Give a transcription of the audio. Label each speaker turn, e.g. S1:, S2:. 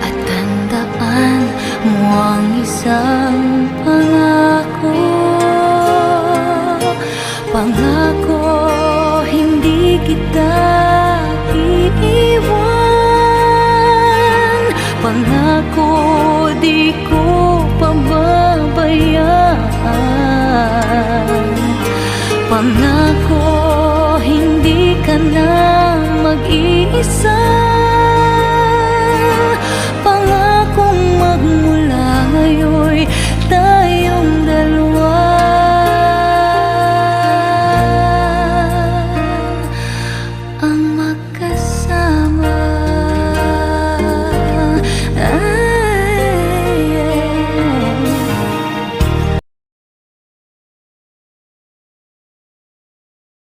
S1: At tandaan mo ang isang pangako. Pangako hindi kita iiwan. Pangako di ko pababayaan. Pangako sun.